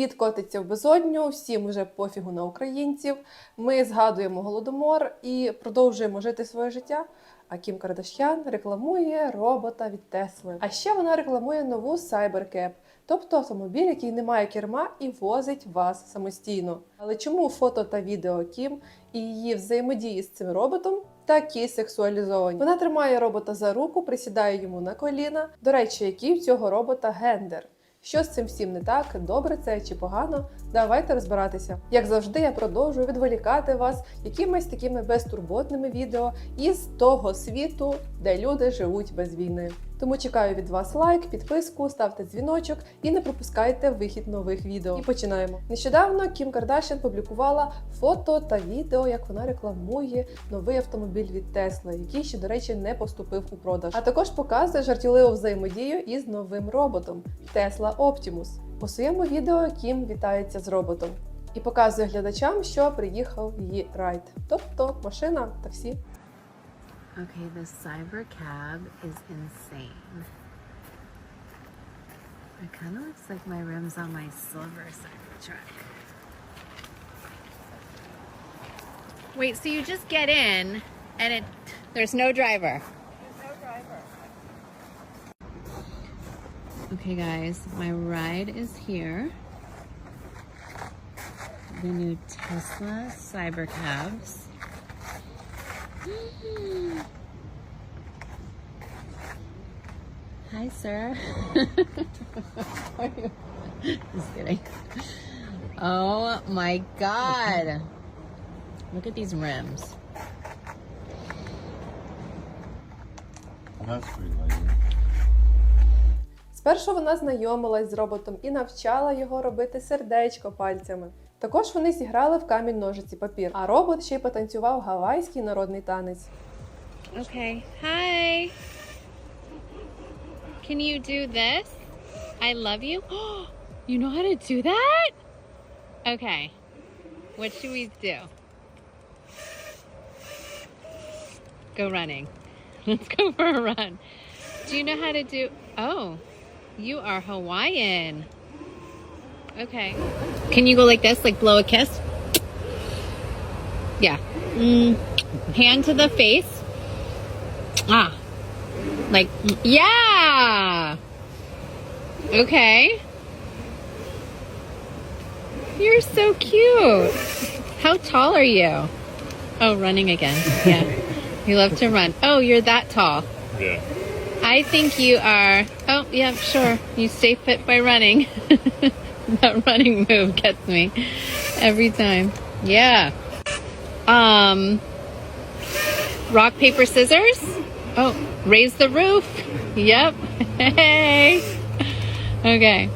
Світ котиться в безодню, всім вже пофігу на українців. Ми згадуємо голодомор і продовжуємо жити своє життя. А Кім Кардашян рекламує робота від Тесли. А ще вона рекламує нову Cybercab, тобто автомобіль, який не має керма і возить вас самостійно. Але чому фото та відео Кім і її взаємодії з цим роботом такі сексуалізовані? Вона тримає робота за руку, присідає йому на коліна. До речі, який в цього робота гендер? Що з цим всім не так, добре це чи погано? Давайте розбиратися. Як завжди, я продовжую відволікати вас якимись такими безтурботними відео із того світу, де люди живуть без війни. Тому чекаю від вас лайк, підписку, ставте дзвіночок і не пропускайте вихід нових відео. І починаємо. Нещодавно Кім Кардашян публікувала фото та відео, як вона рекламує новий автомобіль від Tesla, який ще, до речі, не поступив у продаж. А також показує жартівливу взаємодію із новим роботом Tesla Optimus. У своєму відео Кім вітається з роботом і показує глядачам, що приїхав її райд, тобто машина таксі. Okay, the cyber cab is insane. It kind of looks like my rims on my silver cyber truck. Wait, so you just get in and it there's no driver. Okay, guys, my ride is here. The new Tesla Cybercabs. Hi, sir. Are you? Just kidding. Oh my god. Look at these rims. That's pretty. Спершу вона знайомилась з роботом і навчала його робити сердечко пальцями. Також вони зіграли в камінь ножиці папір, а робот ще й потанцював гавайський народний танець. Okay. Can you do this? I love you. you know how to do that? Okay. What should we do? Go running. Let's go for a run. Do you know how to do? Oh, you are Hawaiian. Okay. Can you go like this, like blow a kiss? Yeah. Mm. Hand to the face. Ah. Like, yeah. Okay. You're so cute. How tall are you? Oh, running again. Yeah. you love to run. Oh, you're that tall. Yeah. I think you are. Oh, yeah, sure. You stay fit by running. that running move gets me every time. Yeah. Um. Rock paper scissors. Oh, raise the roof. Yep. Hey. Okay.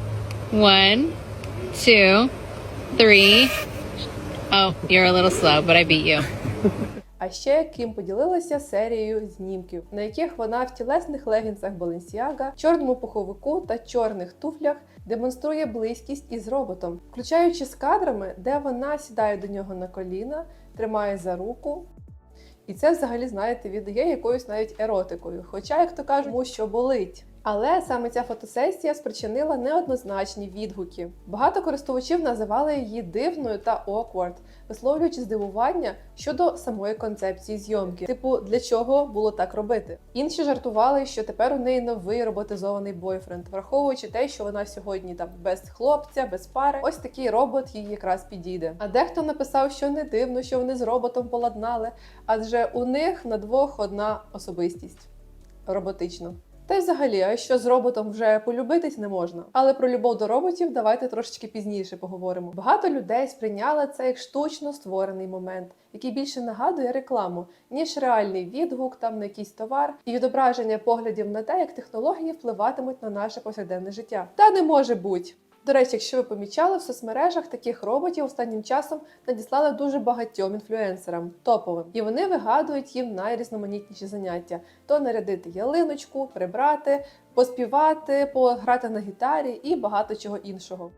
One, two, three. Oh, you're a little slow, but I beat you. А ще Кім поділилася серією знімків, на яких вона в тілесних легінсах Balenciaga, чорному пуховику та чорних туфлях демонструє близькість із роботом, включаючи з кадрами, де вона сідає до нього на коліна, тримає за руку. І це взагалі, знаєте, віддає якоюсь навіть еротикою. Хоча, як то кажуть, що болить. Але саме ця фотосесія спричинила неоднозначні відгуки. Багато користувачів називали її дивною та awkward, висловлюючи здивування щодо самої концепції зйомки. Типу, для чого було так робити? Інші жартували, що тепер у неї новий роботизований бойфренд, враховуючи те, що вона сьогодні там без хлопця, без пари. Ось такий робот їй якраз підійде. А дехто написав, що не дивно, що вони з роботом поладнали, адже у них на двох одна особистість роботично. Та й взагалі, а що з роботом вже полюбитись не можна. Але про любов до роботів давайте трошечки пізніше поговоримо. Багато людей сприйняли це як штучно створений момент, який більше нагадує рекламу, ніж реальний відгук там на якийсь товар і відображення поглядів на те, як технології впливатимуть на наше повсякденне життя. Та не може бути. До речі, якщо ви помічали, в соцмережах таких роботів останнім часом надіслали дуже багатьом інфлюенсерам, топовим, і вони вигадують їм найрізноманітніші заняття: то нарядити ялиночку, прибрати, поспівати, пограти на гітарі і багато чого іншого.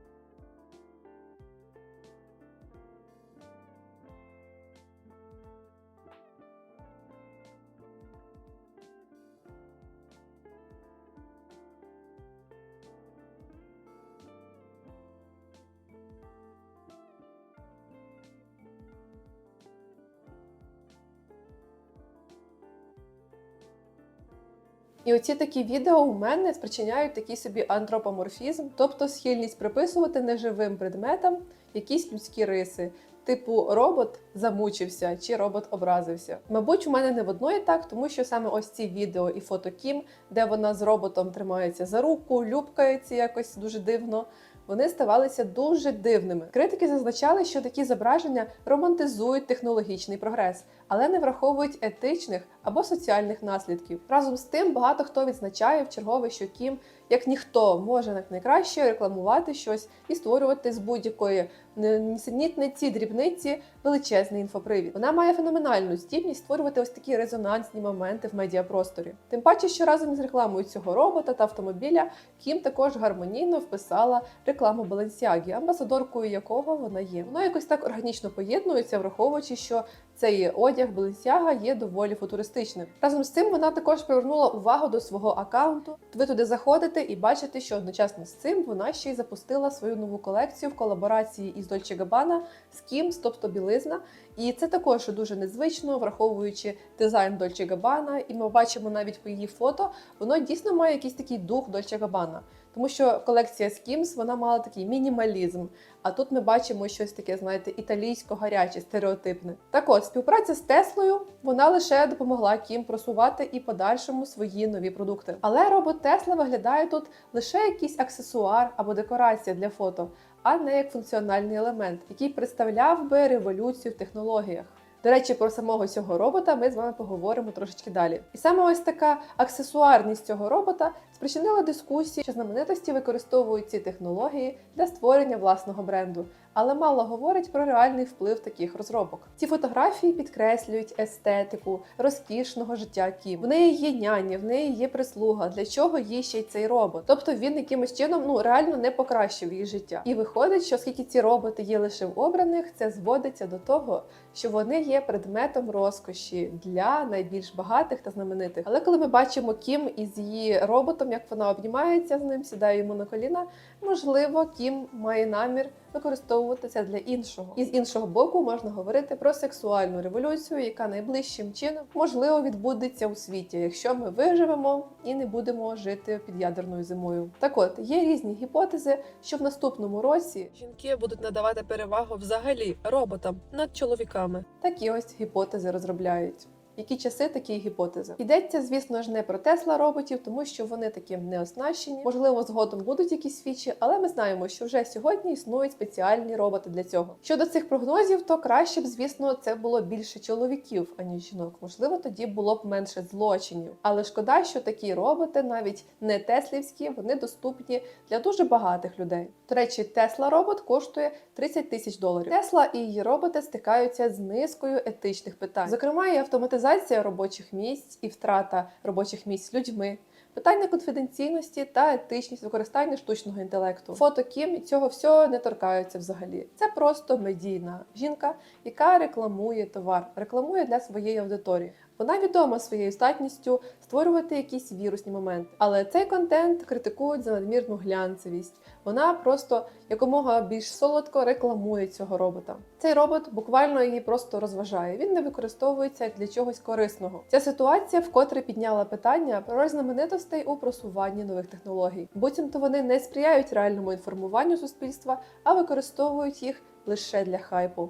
І оці такі відео у мене спричиняють такий собі антропоморфізм, тобто схильність приписувати неживим предметам якісь людські риси. Типу, робот замучився чи робот образився. Мабуть, у мене не в одної так, тому що саме ось ці відео і фото Кім, де вона з роботом тримається за руку, любкається якось дуже дивно. Вони ставалися дуже дивними. Критики зазначали, що такі зображення романтизують технологічний прогрес, але не враховують етичних або соціальних наслідків. Разом з тим, багато хто відзначає в чергове, що Кім, як ніхто, може як найкраще рекламувати щось і створювати з будь-якої нісенітниці, дрібниці величезний інфопривід. Вона має феноменальну здібність створювати ось такі резонансні моменти в медіапросторі. Тим паче, що разом із рекламою цього робота та автомобіля Кім також гармонійно вписала рекламу Balenciaga, амбасадоркою якого вона є. Воно якось так органічно поєднується, враховуючи, що цей одяг Balenciaga є доволі футуристичним. Разом з цим вона також привернула увагу до свого аккаунту. Ви туди заходите і бачите, що одночасно з цим вона ще й запустила свою нову колекцію в колаборації із Dolce Gabbana з Kim's, тобто білизна. І це також дуже незвично, враховуючи дизайн Dolce Gabbana. І ми бачимо навіть по її фото, воно дійсно має якийсь такий дух Dolce Gabbana. Тому що колекція Skims вона мала такий мінімалізм. А тут ми бачимо щось таке, знаєте, італійсько-гаряче, стереотипне. Так от, співпраця з Теслою вона лише допомогла Кім просувати і подальшому свої нові продукти. Але робот Тесла виглядає тут лише якийсь аксесуар або декорація для фото, а не як функціональний елемент, який представляв би революцію в технологіях. До речі, про самого цього робота ми з вами поговоримо трошечки далі. І саме ось така аксесуарність цього робота спричинила дискусії, що знаменитості використовують ці технології для створення власного бренду, але мало говорить про реальний вплив таких розробок. Ці фотографії підкреслюють естетику розкішного життя Кім. В неї є няня, в неї є прислуга. Для чого їй ще й цей робот? Тобто він якимось чином ну реально не покращив її життя. І виходить, що оскільки ці роботи є лише в обраних, це зводиться до того, що вони є предметом розкоші для найбільш багатих та знаменитих. Але коли ми бачимо Кім із її роботом, як вона обнімається з ним, сідає йому на коліна, можливо, Кім має намір використовувати це для іншого. І з іншого боку можна говорити про сексуальну революцію, яка найближчим чином можливо відбудеться у світі, якщо ми виживемо і не будемо жити під ядерною зимою. Так от є різні гіпотези, що в наступному році жінки будуть надавати перевагу взагалі роботам над чоловіками. Такі ось гіпотези розробляють. Які часи такі гіпотези? Йдеться, звісно ж, не про Тесла роботів, тому що вони таким не оснащені. Можливо, згодом будуть якісь фічі, але ми знаємо, що вже сьогодні існують спеціальні роботи для цього. Щодо цих прогнозів, то краще б, звісно, це було більше чоловіків, аніж жінок. Можливо, тоді було б менше злочинів. Але шкода, що такі роботи, навіть не теслівські, вони доступні для дуже багатих людей. До речі, Тесла робот коштує 30 тисяч доларів. Тесла і її роботи стикаються з низкою етичних питань, зокрема, і автоматизація робочих місць і втрата робочих місць людьми. Питання конфіденційності та етичність використання штучного інтелекту. Фото Кім цього всього не торкаються взагалі. Це просто медійна жінка, яка рекламує товар, рекламує для своєї аудиторії. Вона відома своєю здатністю створювати якісь вірусні моменти, але цей контент критикують за надмірну глянцевість. Вона просто якомога більш солодко рекламує цього робота. Цей робот буквально її просто розважає. Він не використовується для чогось корисного. Ця ситуація вкотре підняла питання про роль знаменитостей у просуванні нових технологій. Буцімто вони не сприяють реальному інформуванню суспільства, а використовують їх лише для хайпу.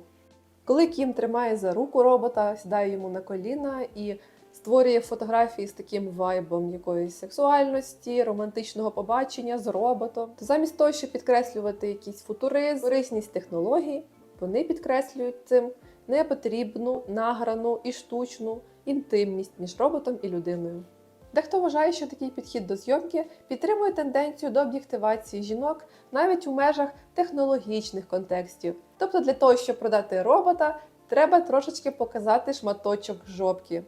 Коли Кім тримає за руку робота, сідає йому на коліна і створює фотографії з таким вайбом якоїсь сексуальності, романтичного побачення з роботом, то замість того, щоб підкреслювати якийсь футуризм, корисність технологій, вони підкреслюють цим непотрібну, награну і штучну інтимність між роботом і людиною. Дехто вважає, що такий підхід до зйомки підтримує тенденцію до об'єктивації жінок навіть у межах технологічних контекстів. Тобто, для того, щоб продати робота, треба трошечки показати шматочок жопки.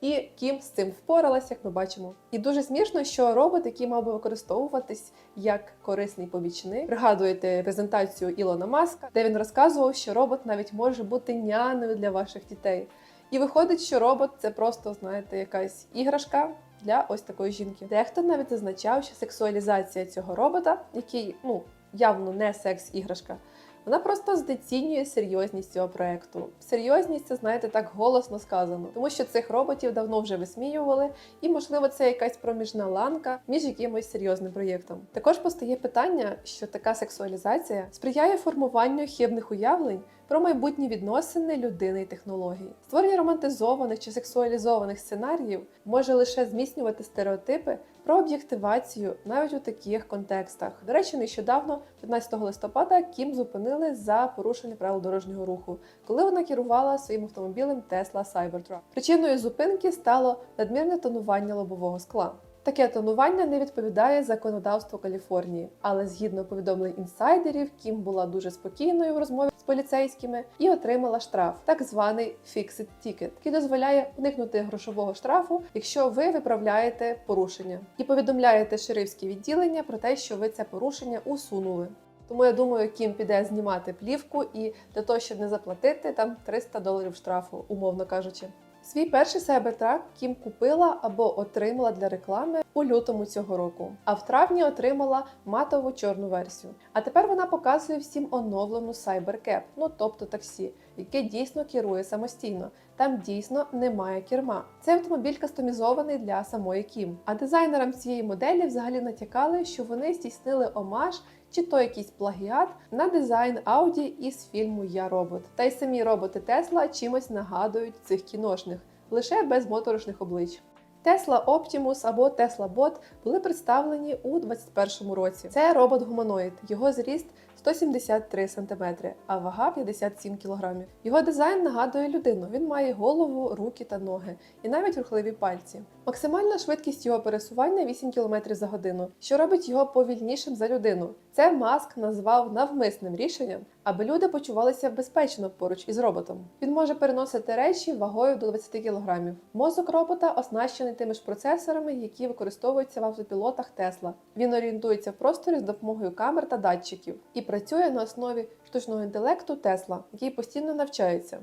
І Кім з цим впоралась, як ми бачимо. І дуже смішно, що робот, який мав би використовуватись як корисний помічник, пригадуєте презентацію Ілона Маска, де він розказував, що робот навіть може бути няною для ваших дітей. І виходить, що робот це просто, знаєте, якась іграшка для ось такої жінки. Дехто навіть зазначав, що сексуалізація цього робота, який ну явно не секс-іграшка, Вона просто знецінює серйозність цього проекту. Серйозність це знаєте так голосно сказано, тому що цих роботів давно вже висміювали, і можливо це якась проміжна ланка між якимось серйозним проєктом. Також постає питання, що така сексуалізація сприяє формуванню хибних уявлень про майбутні відносини людини і технології. Створення романтизованих чи сексуалізованих сценаріїв може лише зміцнювати стереотипи про об'єктивацію навіть у таких контекстах. До речі, нещодавно, 15 листопада, Кім зупинили за порушення правил дорожнього руху, коли вона керувала своїм автомобілем Tesla Cybertruck. Причиною зупинки стало надмірне тонування лобового скла. Таке тонування не відповідає законодавству Каліфорнії, але згідно повідомлень інсайдерів, Кім була дуже спокійною в розмові з поліцейськими і отримала штраф, так званий Fixed Ticket, який дозволяє уникнути грошового штрафу, якщо ви виправляєте порушення і повідомляєте шерифське відділення про те, що ви це порушення усунули. Тому я думаю, Кім піде знімати плівку і для того, щоб не заплатити там 300 доларів штрафу, умовно кажучи. Свій перший Cybertruck Кім купила або отримала для реклами у лютому цього року, а в травні отримала матову чорну версію. А тепер вона показує всім оновлену Cybercab, ну тобто таксі, яке дійсно керує самостійно. Там дійсно немає керма. Цей автомобіль кастомізований для самої Кім. А дизайнерам цієї моделі взагалі натякали, що вони здійснили омаж чи то якийсь плагіат на дизайн Ауді із фільму Я робот. Та й самі роботи Тесла чимось нагадують цих кіношних, лише без моторошних облич. Tesla Optimus або Tesla Bot були представлені у 2021 році. Це робот-гуманоїд. Його зріст 173 см, а вага 57 кг. Його дизайн нагадує людину. Він має голову, руки та ноги, і навіть рухливі пальці. Максимальна швидкість його пересування 8 км за годину, що робить його повільнішим за людину. Це Маск назвав навмисним рішенням, аби люди почувалися безпечно поруч із роботом. Він може переносити речі вагою до 20 кг. Мозок робота оснащений тими ж процесорами, які використовуються в автопілотах Тесла. Він орієнтується в просторі з допомогою камер та датчиків і працює на основі штучного інтелекту Тесла, який постійно навчається.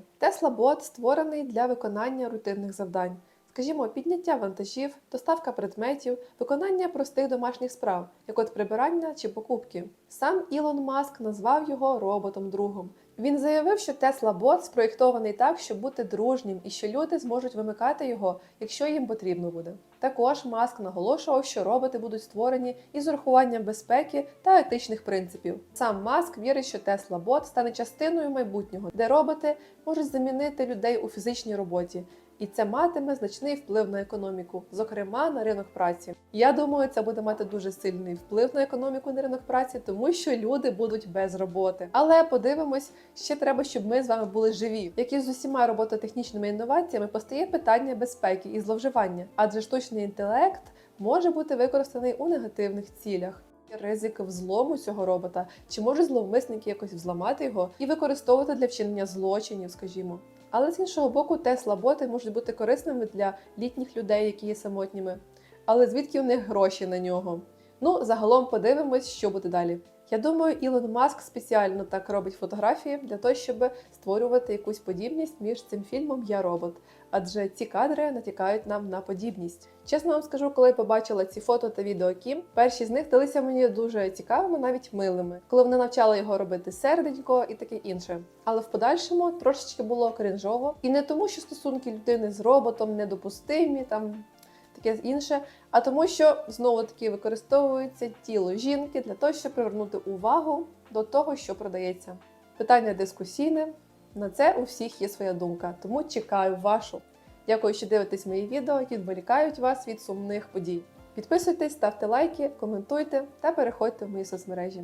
Bot створений для виконання рутинних завдань. Скажімо, підняття вантажів, доставка предметів, виконання простих домашніх справ, як от прибирання чи покупки. Сам Ілон Маск назвав його роботом-другом. Він заявив, що Bot спроєктований так, щоб бути дружнім і що люди зможуть вимикати його, якщо їм потрібно буде. Також Маск наголошував, що роботи будуть створені із урахуванням безпеки та етичних принципів. Сам Маск вірить, що Tesla Bot стане частиною майбутнього, де роботи можуть замінити людей у фізичній роботі. І це матиме значний вплив на економіку, зокрема на ринок праці. Я думаю, це буде мати дуже сильний вплив на економіку на ринок праці, тому що люди будуть без роботи. Але подивимось, ще треба, щоб ми з вами були живі. Як і з усіма робототехнічними інноваціями, постає питання безпеки і зловживання, адже штучний інтелект може бути використаний у негативних цілях. Ризик взлому цього робота, чи можуть зловмисники якось взламати його і використовувати для вчинення злочинів, скажімо. Але з іншого боку, Тесла-боти можуть бути корисними для літніх людей, які є самотніми. Але звідки в них гроші на нього? Ну, загалом подивимось, що буде далі. Я думаю, Ілон Маск спеціально так робить фотографії для того, щоб створювати якусь подібність між цим фільмом Я робот. Адже ці кадри натякають нам на подібність. Чесно вам скажу, коли побачила ці фото та відео Кім, перші з них далися мені дуже цікавими, навіть милими, коли вона навчала його робити серденько і таке інше. Але в подальшому трошечки було кринжово, і не тому, що стосунки людини з роботом недопустимі, там таке інше, а тому, що знову таки використовується тіло жінки для того, щоб привернути увагу до того, що продається. Питання дискусійне. На це у всіх є своя думка, тому чекаю вашу. Дякую, що дивитесь мої відео, які відволікають вас від сумних подій. Підписуйтесь, ставте лайки, коментуйте та переходьте в мої соцмережі.